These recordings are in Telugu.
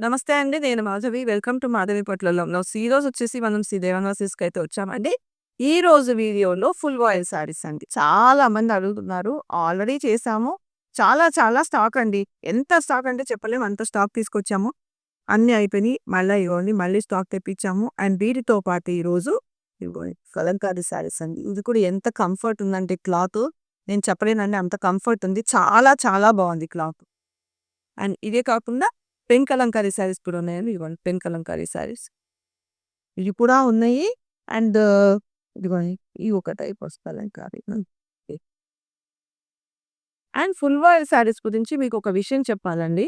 నమస్తే అండి. నేను మాధవి. వెల్కమ్ టు మాధవి పట్లలో ఈ రోజు వచ్చేసి మనం శ్రీ దేవంగా అయితే వచ్చామండి. ఈ రోజు వీడియోలో ఫుల్ వాయిల్ శారీస్ అండి. చాలా మంది అడుగుతున్నారు. ఆల్రెడీ చేశాము. చాలా చాలా స్టాక్ అండి. ఎంత స్టాక్ అంటే చెప్పలేము. అంత స్టాక్ తీసుకొచ్చాము. అన్నీ అయిపోయినాయి. మళ్ళీ ఇగోండి మళ్ళీ స్టాక్ తెప్పించాము. అండ్ వీటితో పాటు ఈరోజు ఇదిగోండి కలంకారీ శారీస్ అండి. ఇది కూడా ఎంత కంఫర్ట్ ఉందంటే క్లాత్ నేను చెప్పలేనండి. అంత కంఫర్ట్ ఉంది. చాలా చాలా బాగుంది క్లాత్. అండ్ ఇదే కాకుండా పెన్ కలంకారీ శారీస్ కూడా ఉన్నాయండి. ఇదిగోండి పెన్ కలంకారీ శారీస్. ఇవి కూడా ఉన్నాయి. అండ్ ఇదిగోండి ఈ ఒక టైప్ వస్తుంది kalamkari. And full voile saris గురించి మీకు ఒక విషయం చెప్పాలండి.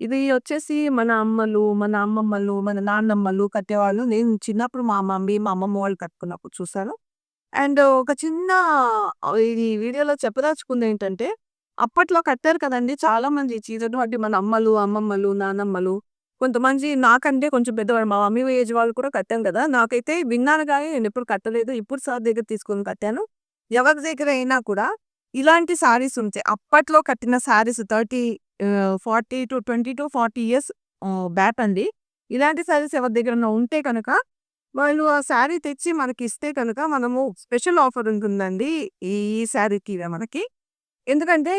ఇది వచ్చేసి మన అమ్మలు, మన అమ్మమ్మలు, మన నాన్నమ్మలు కట్టేవాళ్ళు. నేను చిన్నప్పుడు మా మమ్మీ, మా అమ్మమ్మ వాళ్ళు కట్టుకున్నప్పుడు చూసాను. అండ్ ఒక చిన్న ఈ వీడియోలో చెప్పదలుచుకుంది ఏంటంటే అప్పట్లో కట్టారు కదండీ! చాలా మంది చీరలు అంటే మన అమ్మలు, అమ్మమ్మలు, నానమ్మలు కొంతమంది నాకంటే కొంచెం పెద్దవాళ్ళు మా మమ్మీ ఏజ్ వాళ్ళు కూడా కట్టాం కదా! నాకైతే విన్నాను నేను ఎప్పుడు కట్టలేదు. ఇప్పుడు సార్ దగ్గర తీసుకొని కట్టాను. ఎవరి దగ్గర అయినా కూడా ఇలాంటి శారీస్ ఉంటాయి. అప్పట్లో కట్టిన saris thirty forty to twenty to forty years back అండి. ఇలాంటి శారీస్ ఎవరి దగ్గర ఉంటే కనుక వాళ్ళు ఆ శారీ తెచ్చి మనకి ఇస్తే కనుక మనము స్పెషల్ ఆఫర్ ఉంటుందండి. ఈ శారీకి మనకి. ఎందుకంటే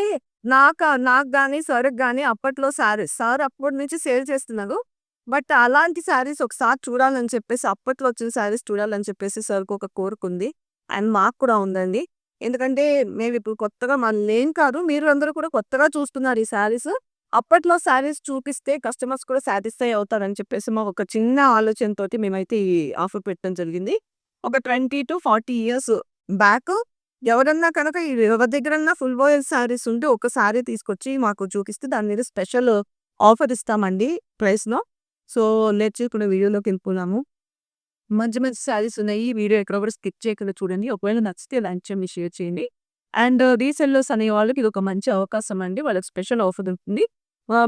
నాకు నాకు కానీ సార్‌కి కానీ అప్పట్లో శారీస్ సార్ అప్పటి నుంచి సేల్ చేస్తున్నారు. బట్ అలాంటి శారీస్ ఒకసారి చూడాలని చెప్పేసి అప్పట్లో వచ్చిన శారీస్ చూడాలని చెప్పేసి సార్‌కి ఒక కోరికుంది. అండ్ మాకు కూడా ఉందండి. ఎందుకంటే మేమిప్పుడు కొత్తగా మన నేను కాదు మీరు అందరూ కూడా కొత్తగా చూస్తున్నారు ఈ శారీస్. అప్పట్లో శారీస్ చూపిస్తే కస్టమర్స్ కూడా సాటిస్ఫై అవుతారని చెప్పేసి మా ఒక చిన్న ఆలోచనతోటి మేమైతే ఈ ఆఫర్ పెట్టడం జరిగింది. ఒక 20-40 ఇయర్స్ బ్యాక్ ఎవరన్నా కనుక ఎవరి దగ్గరన్నా ఫుల్ వాయిల్ శారీస్ ఉంటే ఒక శారీ తీసుకొచ్చి మాకు చూపిస్తే దాని మీద స్పెషల్ ఆఫర్ ఇస్తామండి ప్రైస్‌లో. సో లేట్ ఇప్పుడు వీడియోలోకి వెళ్ళిపోదాము. మంచి మంచి శారీస్ ఉన్నాయి. ఈ వీడియో ఎక్కడ కూడా స్కిప్ చేయకుండా చూడండి. ఒకవేళ నచ్చితే లైక్ చేయండి, షేర్ చేయండి. అండ్ రీసెల్లర్స్ అనే వాళ్ళకి ఇది ఒక మంచి అవకాశం అండి. వాళ్ళకి స్పెషల్ ఆఫర్ ఉంటుంది.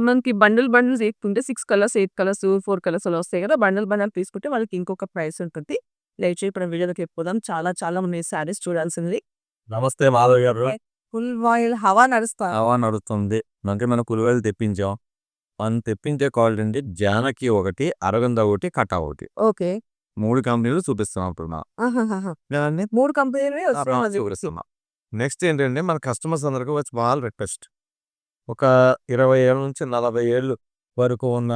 మనకి bundle bundles ఎక్కుంటే six colours, eight colours, four colours అలా వస్తాయి కదా! బండిల్ బండిల్ తీసుకుంటే వాళ్ళకి ఇంకొక ప్రైస్ ఉంటుంది. లైట్ చేయడం వీడియోలోకి వెళ్ళిపోదాం. చాలా చాలా ఉన్నాయి శారీస్ చూడాల్సింది నమస్తే మాధవ్ గారు. ఫుల్ హవా నడుస్తా హవా నడుస్తుంది. అంటే మనం కులువలు తెప్పించాం. మనం తెప్పించే క్వాలిటీ అండి జానకి ఒకటి, అరవింద ఒకటి, కటా ఒకటి. ఓకే. 3 కంపెనీలు చూపిస్తున్నాం ఇప్పుడు మనం. ఆహాహాహా! కదండీ! 3 కంపెనీలవి ఆ! వస్తున్నాయి మన దగ్గరికి. చూపిస్తున్నాం. నెక్స్ట్ ఏంటంటే మన కస్టమర్స్ అందరికి ఒక స్మాల్ రిక్వెస్ట్. ఒక 20 ఏళ్ళ నుంచి 40 ఏళ్ళు వరకు ఉన్న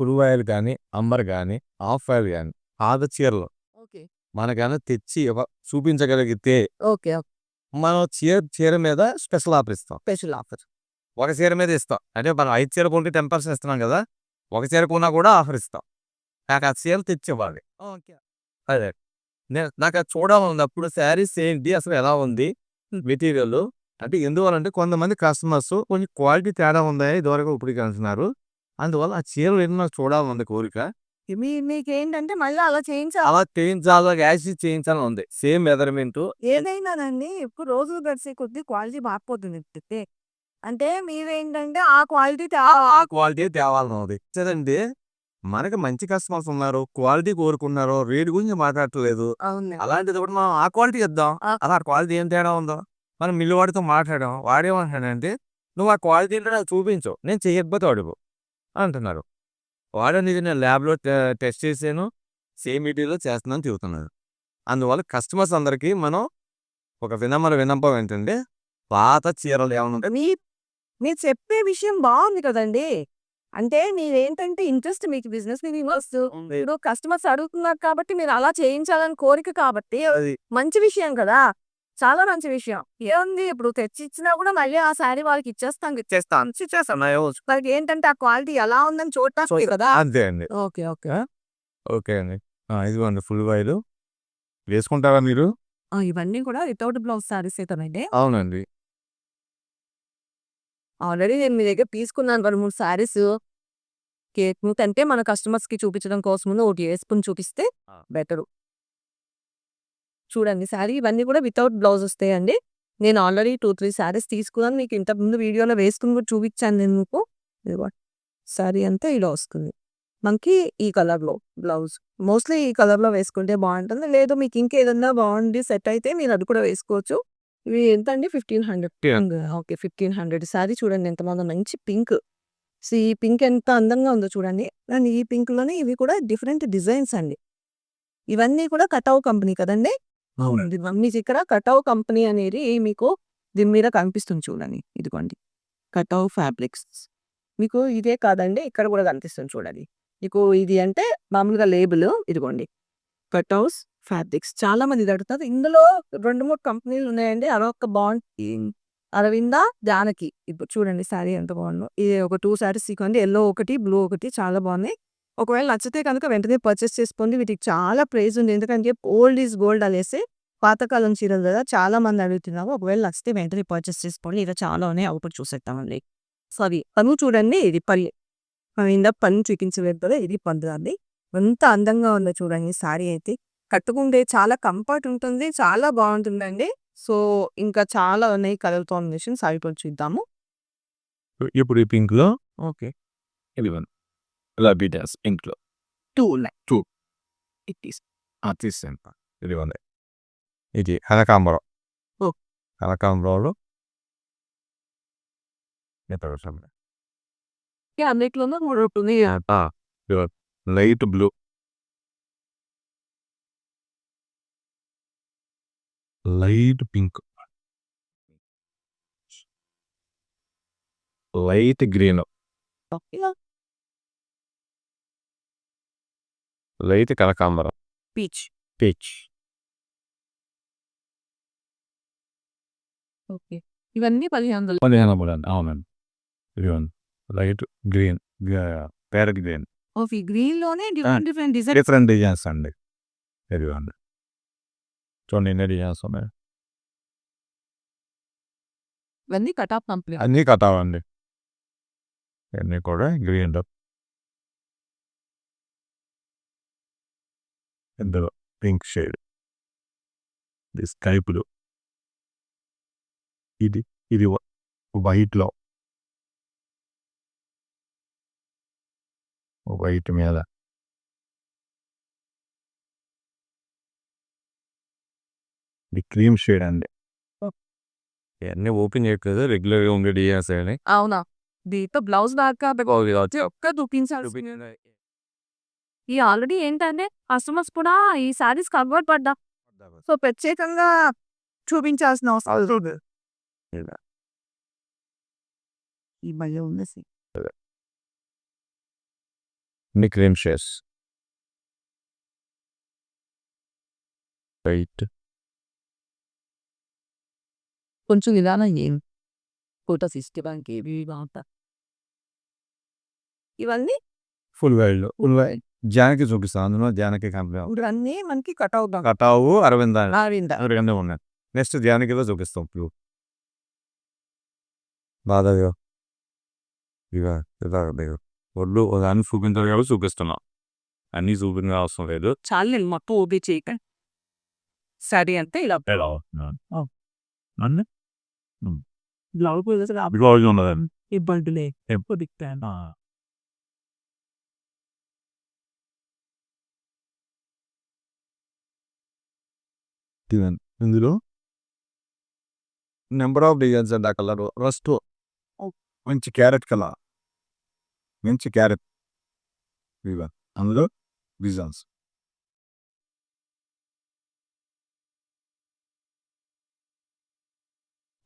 పులివాయలు గాని, అంబర్ గాని, హాఫ్ ఆయిల్ గాని, పాత చీరలు ఓకే. మనకేమైనా తెచ్చి చూపించగలిగితే. మనం చీర చీర మీద స్పెషల్ ఆఫర్ ఇస్తాం. Special offer. ఒక చీర మీద ఇస్తాం. అంటే మనం 5 చీర కొంటే 10% ఇస్తున్నాం కదా! ఒక చీర కొన్నా కూడా ఆఫర్ ఇస్తాం. నాకు ఆ చీర తెచ్చివ్వాలి. ఓకే. అదే. నేను నాకు అది చూడాలనుంది. అప్పుడు శారీస్ ఏంటి? అసలు ఎలా ఉంది? మెటీరియల్ అంటే ఎందువల్లంటే కొంతమంది కస్టమర్స్ కొంచెం క్వాలిటీ తేడా ఉందా ఇదివరకు ఇప్పటికి అంటున్నారు. అందువల్ల ఆ చీరలు ఏంటో నాకు చూడాలనుంది కోరిక. మీ మీకేంటంటే మళ్ళీ అలా చేయించాలి. అలా చేయించాలా యాజ్ చేయించాలని ఉంది. సేమ్ మెజర్‌మెంట్ ఏదైనానండి ఇప్పుడు రోజులు గడిచే కొద్దీ క్వాలిటీ మారిపోతుంది. అంటే మీరేంటంటే ఆ క్వాలిటీ ఆ! ఆ క్వాలిటీ తేవాలని ఉంది. కదండీ! మనకి మంచి కస్టమర్స్ ఉన్నారు. క్వాలిటీ కోరుకున్నారు. రేట్ గురించి మాట్లాడట్లేదు. అవును. అలాంటిది ఒకటి మనం ఆ క్వాలిటీ ఇద్దాం. ఆ! అలా క్వాలిటీ ఏం తేడా ఉందో. మనం మిల్లు వాడితో మాట్లాడాం. వాడేమంటున్నాడంటే "నువ్వు ఆ క్వాలిటీ ఏంటో నాకు చూపించు. నేను చెయ్యకపోతే అడుగు" అంటున్నారు. వాడనేది నేను ల్యాబ్‌లో టెస్ట్ చేశాను. సేమ్ మెటీరియల్ చేస్తున్నాను చెబుతున్నాడు. అందువల్ల కస్టమర్స్ అందరికీ మనం ఒక వినమ్ర విన్నపం ఏంటంటే పాత చీరలు ఏమైనా ఉంటే మీ మీరు చెప్పే విషయం బావుంది కదండీ! అంటే మీరేంటంటే ఇంట్రెస్ట్ మీకు బిజినెస్ మీద. ఉంది. ఇప్పుడు కస్టమర్స్ అడుగుతున్నారు కాబట్టి మీరు అలా చేయించాలని కోరిక కాబట్టి అది. మంచి విషయం కదా! చాలా మంచి విషయం. ఏముంది ఇప్పుడు తెచ్చిచ్చినా కూడా మళ్ళీ ఆ శారీ వాళ్ళకి ఇచ్చేస్తాం. నా ఏమో వాళ్ళకి ఏంటంటే ఆ క్వాలిటీ ఎలా ఉందని చూడటానికి కదా! అంతే అండి. ఓకే. ఓకే. ఓకే అండి. ఇదిగోండి ఫుల్ వైరు. వేసుకుంటారా మీరు? ఇవన్నీ కూడా వితౌట్ బ్లౌజ్ శారీసే కదండీ! అవునండి. ఆల్రెడీ నేను మీ దగ్గర తీసుకున్నాను 2, 3 శారీస్. కేకుంటే మన కస్టమర్స్‌కి చూపించడం కోసమని ఒకటి యేసుకొని చూపిస్తే! బెటరు. చూడండి శారీ ఇవన్నీ కూడా వితౌట్ బ్లౌజ్ వస్తాయండి. నేను ఆల్రెడీ 2, 3 శారీస్ తీసుకున్నాను. మీకు ఇంతకుముందు వీడియోలో వేసుకొని కూడా చూపించాను నేను మీకు. ఇదిగో శారీ అంతా ఇలా వస్తుంది. మనకి ఈ కలర్‌లో బ్లౌజ్. మోస్ట్‌లీ ఈ కలర్‌లో వేసుకుంటే బావుంటుంది. లేదు మీకు ఇంకేదన్నా బాగుండి సెట్ అయితే మీరు అది కూడా వేసుకోవచ్చు. ఇవి ఎంతండి 1500 యాహ్! ఓకే. 1500 శారీ చూడండి ఎంత బాగుందో మంచి పింక్. సో, ఈ పింక్ ఎంత అందంగా ఉందో చూడండి. అండ్ ఈ పింక్‌లోనే ఇవి కూడా డిఫరెంట్ డిజైన్స్ అండి. ఇవన్నీ కూడా కటౌ కంపెనీ కదండీ! అవునండి. మీకు ఇక్కడ కటౌ కంపెనీ అనేది మీకు దీని మీద కనిపిస్తుంది చూడండి. ఇదిగోండి. కటౌ ఫ్యాబ్రిక్స్. మీకు ఇదే కాదండి ఇక్కడ కూడా కనిపిస్తుంది చూడండి. మీకు ఇది అంటే మామూలుగా లేబుల్ ఇదిగోండి. కటౌస్ ఫ్యాబ్రిక్స్ చాలా మంది ఇది అడుగుతారు. ఇందులో 2, 3 కంపెనీలు ఉన్నాయండి. అదొక బాగుంది అరవింద, జానకి. ఇప్పుడు చూడండి శారీ ఎంత బాగుందో. ఇది ఒక టూ శారీస్ ఇగోండి. ఎల్లో ఒకటి, బ్లూ ఒకటి చాలా బాగున్నాయి. ఒకవేళ నచ్చితే కనుక వెంటనే పర్చేస్ చేసుకోండి. వీటికి చాలా ప్రైజ్ ఉంది. ఎందుకంటే ఓల్డ్ ఈజ్ గోల్డ్ అనేసి పాతకాలం చీరలు కదా! చాలా మంది అడుగుతున్నారు. ఒకవేళ నచ్చితే వెంటనే పర్చేస్ చేసుకోండి. ఇలా చాలా ఉన్నాయి. చూసేస్తామండి కూడా చూసేద్దామండి. సో, పన్ను చూడండి ఇది పల్లె ఇంద పన్ను చూపించలేదు కదా! ఇది పళ్ళు అండి. ఎంత అందంగా ఉందో చూడండి సారీ అయితే. కట్టుకుంటే చాలా కంఫర్ట్ ఉంటుంది. చాలా బాగుంటుందండి. సో, ఇంకా చాలా ఉన్నాయి కలర్ కాంబినేషన్స్ అవి కూడా చూద్దాము. ఇప్పుడు ఈ పింక్‌లో ఓకే. ఇది ఆ! తీసేయండి. ఇదిగోండి. ఇది కనకాంబరం. ఓహ్! కనకాంబరంలో ఇతర సమయం. ఓకే. అన్నిట్లోనూ 3 ఉంటున్నాయి. ఆ! ఇదిగో light blue. Light pink. Light green. Light కనకాంబరం. పీచ్. పీచ్. ఓకే. ఇవన్నీ 1500 1500 అండి. అవునండి. ఇదిగోండి. Light green. గ్రా ప్యారెట్ గ్రీన్. ఓకే. గ్రీన్‌లోనే ఆ! Different different design different designs అండి. ఇదిగోండి. చూడండి ఎన్ని డిజైన్స్ ఉన్నాయో. ఇవన్నీ కటాఫ్ కంపెనీ. అన్నీ కటావండి. ఇవన్నీ కూడా గ్రీన్‌లో. ఇందులో పింక్ షేడ్. ఇది స్కై బ్లూ. ఇది ఇది వైట్‌లో. వైట్ మీద. ఇది క్రీమ్ షేడ్ అండి. ఓహ్! ఇయన్నీ ఓపెన్ చేయట్లేదు. రెగ్యులర్‌గా ఉండే డిజైన్స్ ఇవన్నీ. అవునా! దీంతో బ్లౌజ్ దాకా ఒక్క చూపించాల్సిందే. ఈ ఆల్రెడీ ఏంటంటే కస్టమర్స్ కూడా ఈ శారీస్‌కి అలవాటు పడ్డా. సో, ప్రత్యేకంగా చూపించాల్సిన అవసరం. ఇలా. ఈ భలే ఉంది. కొంచెం నిదానం ఏం ఫోటోస్ ఇష్టడానికి ఇవి బాగుంటా. ఇవన్నీ ఫుల్ వైడ్‌లో. Full wide. జానకి చూపిస్తాను. అందులో జానకి కంపెనీ. ఇవన్నీ మనకి కట్ అవుతాం. కటావు, అరవింద అరవింద. 2 ఉన్నాయి. నెక్స్ట్ జానకిలో చూపిస్తాం బ్లూ. బాధగా. ఇలా ఒళ్ళు ఒకదాన్ని చూపించాలి కాబట్టి చూపిస్తున్నా. అన్నీ చూపించిన అవసరం లేదు. చాలులే మొత్తం ఓపెన్ చేయకండి. శారీ అంతే ఇలా ఎలా! అన్నీ బ్లౌజ్ ఉన్నదండి. ఇబ్బందులే. ఎప్పుడు దిక్తాను. ఇదండి. ఇందులో నంబర్ ఆఫ్ డిజైన్స్ అండి ఆ కలర్. ఓహ్! మంచి క్యారెట్ కలర్. మంచి క్యారెట్. ఇదిగో అందులో డిజైన్స్.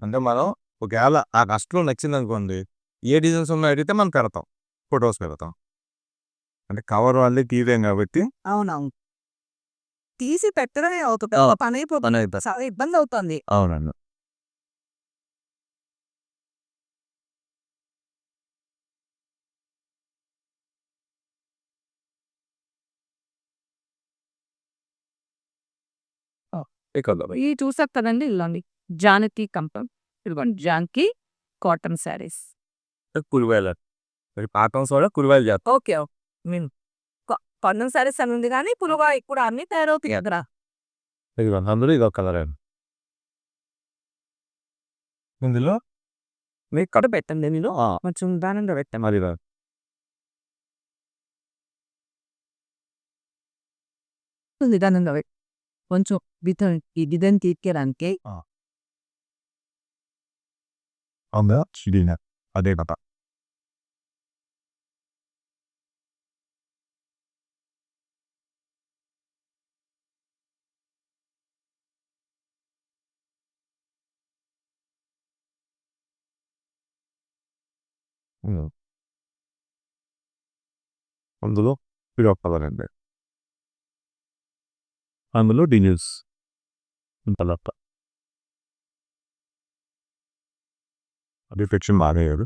అంటే మనం ఒకవేళ ఆ కస్టమర్‌లో నచ్చిందనుకోండి. ఏ డిజైన్స్ ఉన్నాయో అడిగితే మనం పెడతాం. ఫోటోస్ పెడతాం. అంటే కవర్ వాళ్ళే తీయలేం కాబట్టి అవునవును. తీసి పెట్టడమే ఒక పనైపోతుంది. పనైపోతుంది. చాలా ఇబ్బంది అవుతుంది. అవునండి. ఈ చూసారు కదండీ ఇల్లండి. జానకి కంపెనీ. ఇదిగోండి జానకి కాటన్ శారీస్. కురువేల. మరి పాకం సోడా కురువేలు చేస్తాం. ఓకే. ఓకే. హ్మ్. క కాటన్ శారీస్ అని ఉంది గానీ పులుగా ఇప్పుడు అన్నీ తయారవుతాయి కదరా! ఇదిగోండి అందులో ఇదొక కలర్ అండి. ఇందులో మీకు కూడా పెట్టండి నేను. ఆ! కొంచెం నిదానంగా పెట్టండి. మరి ఇలా నిదానంగా పెట్ కొంచెం డిజైన్ ఈ డిజైన్ తీర్చడానికి ఆ! అవునా? చిడిన. అదే కథ. అందులో పిరప్ కలర్ అండి అందులో డీజిల్స్ ఇంతలప్ప అది ఫిక్షన్ బాగా అయ్యాడు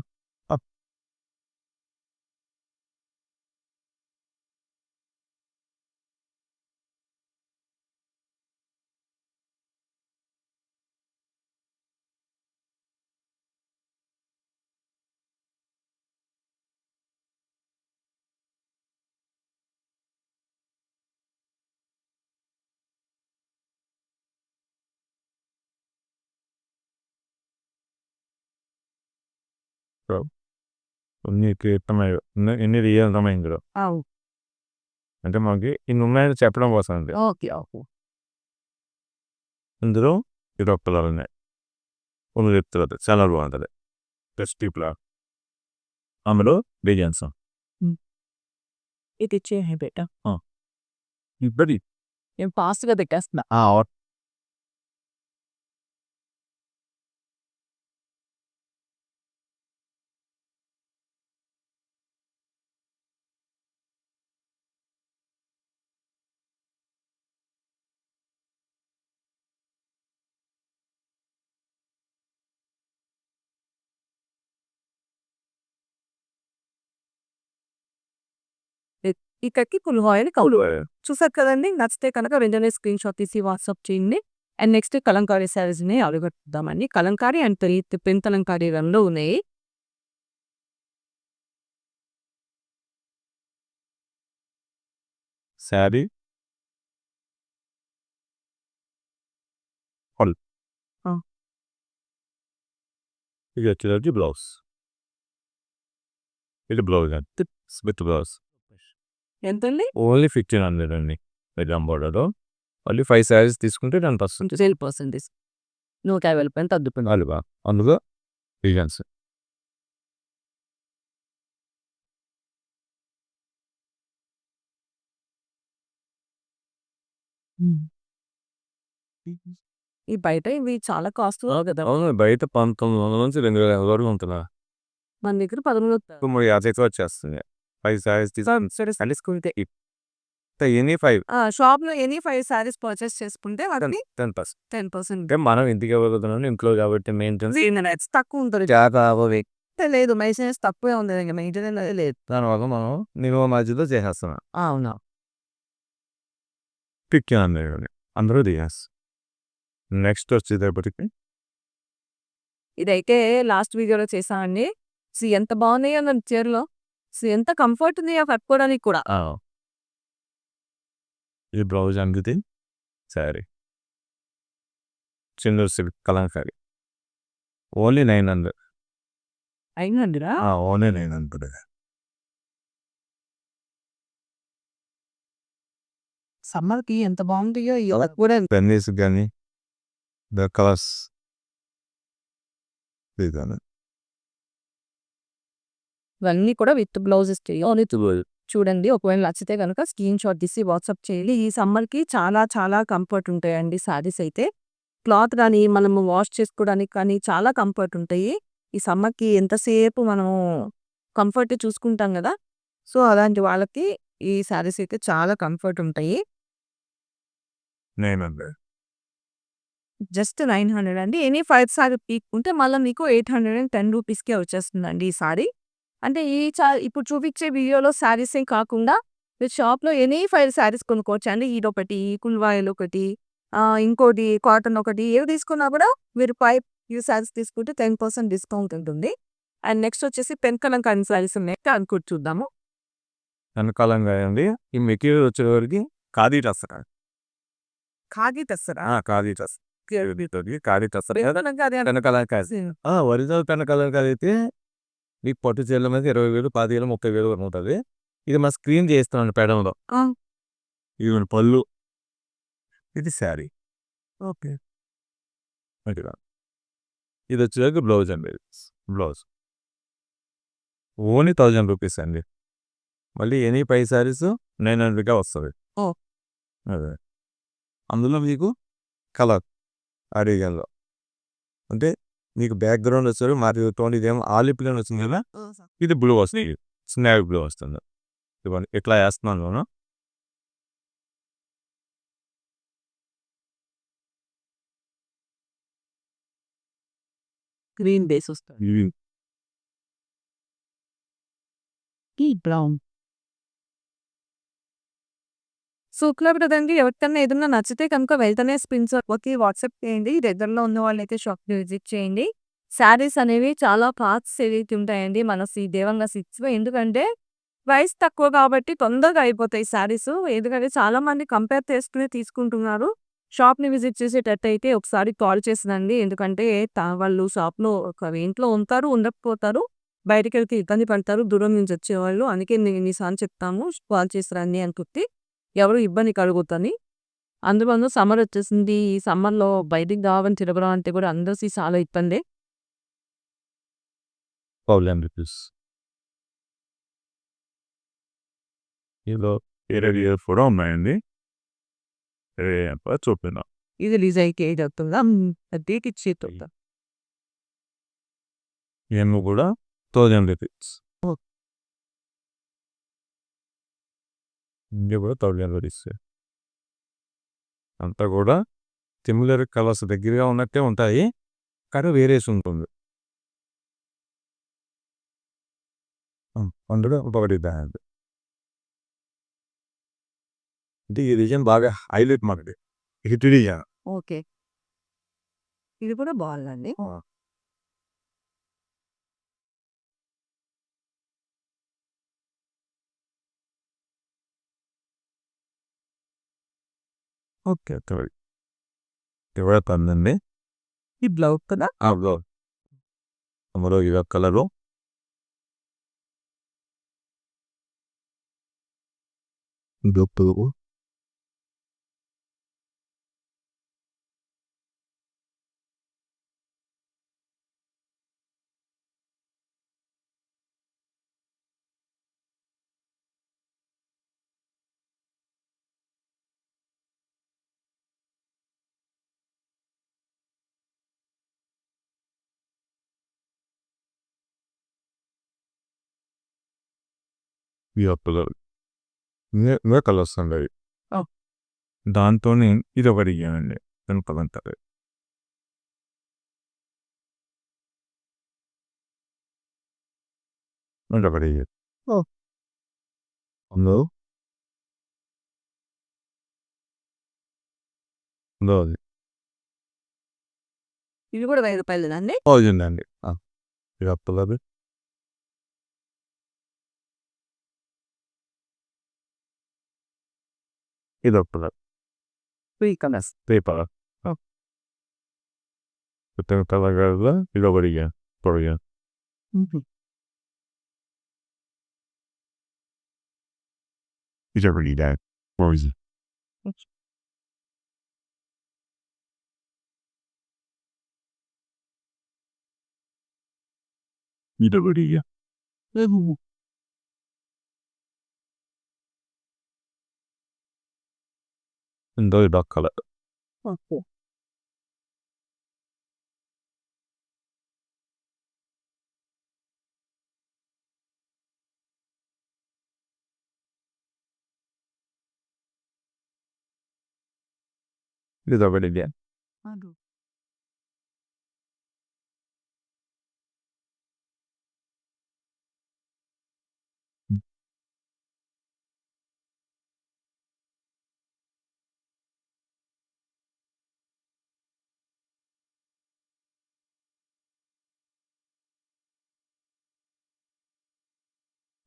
నీకు రియల్ అవును అంటే మనకి ఇన్ని ఉన్నాయని చెప్పడం కోసం అండి ఓకే ఓకే ఇందులో కలర్ ఉన్నాయి కొన్ని చెప్తుంది చాలా బాగుంటుంది టెస్ట్ ప్లా అందులో డిజైన్స్ ఇది ఇచ్చేయండి బేట ఇద్దరి నేను ఫాస్ట్గా పెట్టేస్తున్నా ఇక్కడికి పుల్ ఆయిల్ కౌలు చూసారు కదండి? నచ్చితే కనుక వెంటనే స్క్రీన్ షాట్ తీసి వాట్సాప్ చేయండి. అండ్ నెక్స్ట్ కలంకారీ శారీస్ని అడగొద్దామండి కలంకారీ అండ్ పెన్ కలంకారీ రెండు ఉన్నాయి. శారీ. ఇది వచ్చేసరికి బ్లౌజ్. ఇది బ్లౌజ్ అండి విత్ బ్లౌజ్. ఎంతండి? ఓన్లీ ఫిఫ్టీన్ హండ్రెడ్ అండి ఎగ్జామ్ బోర్డర్లో మళ్ళీ ఫైవ్ శారీస్ తీసుకుంటే టెన్ పర్సెంట్ సేల్ పర్సెంటేజ్ నూట యాభై రూపాయలు తగ్గుతుంది అలువా అందులో డిజైన్స్ ఈ బయట ఇవి చాలా కాస్ట్ కదా. అవును బయట పంతొమ్మిది వందల నుంచి రెండు వేల వరకు ఉంటుందా మన దగ్గర పదమూడు యాభైకి వచ్చేస్తుంది ఫైవ్ శారీస్ తీసుకుంటే తీసుకుంటే ఎనీ ఫైవ్ షాప్లో ఎనీ ఫైవ్ సారీస్ పర్చేస్ చేసుకుంటే వాటిని టెన్ పర్సెంట్. Ten percent. అంటే మనం ఇంటికి ఇవ్వగలుగుతున్నాం ఇంట్లో కాబట్టి మెయింటెనెన్స్ తక్కువ ఉంటుంది. అంటే లేదు మెయింటెనెన్స్ తక్కువే ఉంది ఇంకా మెయింటెనెన్స్ లేదు. దానివల్ల మనం నిలువ మధ్యలో చేసేస్తున్నాం. అవునా. పిక్ అందరూ అందరూ దిగేస్ నెక్స్ట్ వచ్చేటప్పటికి ఇదైతే లాస్ట్ వీడియోలో చేసామండి సో ఎంత బాగున్నాయో నా చీరలో? ఎంత కంఫర్ట్ ఉంది ఆ కట్టుకోవడానికి కూడా. ఇది బ్లౌజ్ అందితే sari. చిందూరు silk kalamkari. Only nine hundred. అయిందండిరా only nine hundred. సమ్మర్కి ఎంత బాగుంటాయో ఈ కూడా పెన్నీస్ కానీ ద కలర్స్. ఇదాను ఇవన్నీ కూడా విత్ బ్లౌజ్ ఇస్తాయి చూడండి ఒకవేళ నచ్చితే కనుక స్క్రీన్ షాట్ తీసి వాట్సాప్ చేయాలి ఈ సమ్మర్కి చాలా చాలా కంఫర్ట్ ఉంటాయండి శారీస్ అయితే. క్లాత్ కానీ మనము వాష్ చేసుకోవడానికి కానీ చాలా కంఫర్ట్ ఉంటాయి. ఈ సమ్మర్కి ఎంతసేపు మనము కంఫర్ట్ చూసుకుంటాం కదా! సో అలాంటి వాళ్ళకి ఈ శారీస్ అయితే చాలా కంఫర్ట్ ఉంటాయి. జస్ట్ నైన్ హండ్రెడ్ అండి. ఎనీ ఫైవ్ సారీ పీక్కుంటే మళ్ళీ మీకు ఎయిట్ హండ్రెడ్ అండ్ టెన్ రూపీస్కే వచ్చేస్తుందండి ఈ సారీ. అంటే ఈ చా ఇప్పుడు చూపించే వీడియోలో శారీసే కాకుండా మీరు షాప్లో ఎనీ ఫైవ్ శారీస్ కొనుక్కోవచ్చు. అండి ఇదొకటి కుల్వాయిల్ ఒకటి ఇంకోటి కాటన్ ఒకటి ఏవి తీసుకున్నా కూడా మీరు ఫైవ్ ఈ శారీస్ తీసుకుంటే టెన్ పర్సెంట్ డిస్కౌంట్ ఉంటుంది. అండ్ నెక్స్ట్ వచ్చేసి పెన్ కలంకారీ శారీస్ ఉన్నాయి అనుకుంటూ చూద్దాము. వెనకాలంగా అండి. ఈ మెటీరియల్ వచ్చేవరకు ఖాదీ టస్సర్? ఖాదీ తెస్తారా ఖాదీ టస్సర్ ఖాదీ టస్సర్ ఒరిజినల్ పెనకలంకారీ అయితే మీకు పట్టు చీరల మీద ఇరవై వేలు పది వేలు ముప్పై వేలు వరకు ఉంటుంది. ఇది మా స్క్రీన్ చేస్తున్నాను పెడంలో. ఇది మన పళ్ళు. ఇది శారీ. ఓకే. ఇది వచ్చేసరికి బ్లౌజ్ అండి. బ్లౌజ్. ఓన్లీ థౌజండ్ రూపీస్ అండి. మళ్ళీ ఎనీ పై శారీస్ నైన్ హండ్రెడ్గా వస్తుంది. అదే. అందులో మీకు కలర్. అడిగల్లో అంటే నీకు బ్యాక్గ్రౌండ్ వస్తారు మరియు టోన్ ఇదేమో ఆలివ్ ప్లేన్ వచ్చింది కదా ఇది బ్లూ వస్తుంది స్నాక్ బ్లూ వస్తుంది. ఇవ్వండి ఇట్లా వేస్తున్నాను నేను? గ్రీన్ బేస్ వస్తుంది. బ్రౌన్ సూక్లా బ్రదర్ని ఎవరికన్నా ఏదన్నా నచ్చితే కనుక వెళ్తేనే స్పిన్సర్కి వాట్సాప్ చేయండి. దగ్గరలో ఉన్న వాళ్ళైతే షాప్కి విజిట్ చేయండి. శారీస్ అనేవి చాలా పాత్స్ ఏదైతే ఉంటాయండి. మన సి దేవంగా సిక్స్ ఎందుకంటే ప్రైస్ తక్కువ కాబట్టి తొందరగా అయిపోతాయి శారీస్. ఎందుకంటే చాలా మంది కంపేర్ చేసుకుని తీసుకుంటున్నారు. షాప్ని విజిట్ చేసేటట్టయితే ఒకసారి కాల్ చేసినండి. ఎందుకంటే వాళ్ళు షాప్లో ఒక ఇంట్లో ఉంటారు ఉండకపోతారు. బయటకెళ్తే వెళ్తే ఇబ్బంది పడతారు. దూరం నుంచి వచ్చేవాళ్ళు. అందుకే నేను ఎన్నిసార్లు చెప్తాము. కాల్ చేసిరండి అని ఎవరు ఇబ్బంది కలుగుతుంది అందువల్ల సమ్మర్ వచ్చేసింది. ఈ సమ్మర్లో బయటికి కావాలని తిరగడం అంటే కూడా అందరికీ చాలా ఇబ్బంది. రూపీస్ వేరే ఇయర్ కూడా ఉన్నాయండి చూపిన ఇది ఏది అవుతుందా? ఇవన్నీ కూడా థౌజండ్ రూపీస్ ఇది కూడా థౌజండ్ రూపీస్ అంతా కూడా సిమిలర్ కలర్స్ దగ్గరగా ఉన్నట్టే ఉంటాయి కానీ వేరేసి ఉంటుంది అందులో ఒకటి అంటే ఈ రీజన్ బాగా హైలైట్ మనకి హిట్ రీజన్ ఓకే. ఇది కూడా బాగుందండి. ఓకే థర్డ్ ఎవరు పందండి ఈ బ్లౌజ్ కదా అవును అందులో ఇవ కలరు దొప్పు కలర్ ఇవే కలర్స్ ఓ. దాంతో ఇది ఒకటి ఇవ్వండి వెనుకలంటారు ఒకటి. అందులో అందులో అది. ఇది కూడా వెయ్యి రూపాయలు అండి? ఇక ఇది ఒక ഇതൊപ്പത് ത്രീപ്പത് Tenho que agarrar e roubaria. Poria. Is already dead. Where is it? Midabaria. Levu. ఉందో ఈ డాక్ కలర్ ఓకే ఇది ఒకటి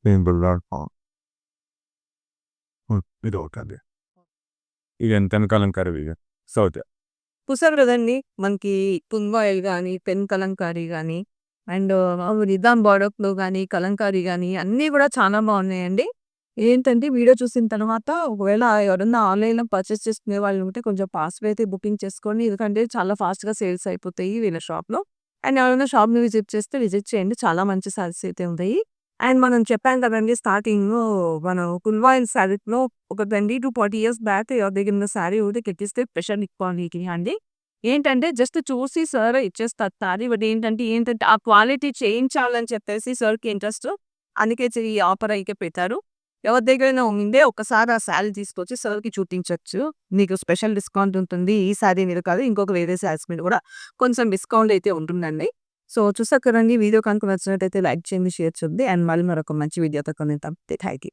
నేను ఇది ఒకటి. ఇది ఎంత వెనకాలం సౌత్. చూసారు కదండి మనకి పున్వాయిల్ కానీ పెన్ కలంకారీ కానీ అండ్ నిజాం బాడక్లో కానీ కలంకారీ కానీ అన్నీ కూడా చాలా బాగున్నాయండి. ఏంటంటే వీడియో చూసిన తర్వాత ఒకవేళ ఎవరన్నా ఆన్లైన్లో పర్చేస్ చేసుకునే వాళ్ళు ఉంటే కొంచెం పాస్వే అయితే బుకింగ్ చేసుకోండి. ఎందుకంటే చాలా ఫాస్ట్గా సేల్స్ అయిపోతాయి వీళ్ళ షాప్లో. అండ్ ఎవరైనా షాప్ని విజిట్ చేస్తే విజిట్ చేయండి. చాలా మంచి సారీస్ అయితే ఉంటాయి. అండ్ మనం చెప్పాం కదండి స్టార్టింగ్ మనం కుల్వాయిల్ శారీలో ఒక twenty to forty years back ఎవరి దగ్గర ఉన్న శారీ ఒకటి ఎక్కిస్తే స్పెషల్ ఇక్వాలిటీ అండి ఏంటంటే జస్ట్ చూసి సార్ ఇచ్చేస్తారు సారీ. బట్ ఏంటంటే ఏంటంటే ఆ క్వాలిటీ చేయించాలని చెప్పేసి సార్‌కి ఇంట్రెస్ట్. అందుకే ఈ ఆఫర్ అయితే పెట్టారు. ఎవరి దగ్గరైనా ఉండే ఒక్కసారి ఆ శారీ తీసుకొచ్చి సార్‌కి చూపించొచ్చు. నీకు స్పెషల్ డిస్కౌంట్ ఉంటుంది. ఈ శారీ మీద కాదు ఇంకొక వేరే శారీస్ మీద కూడా కొంచెం డిస్కౌంట్ అయితే ఉంటుందండి. సో చూసాక రండి వీడియో కనుక నచ్చినట్టయితే లైక్ చేయండి, షేర్ చేయండి. అండ్ మళ్ళీ మరొక మంచి వీడియోతో కొన్ని తప్పితే థ్యాంక్ యూ.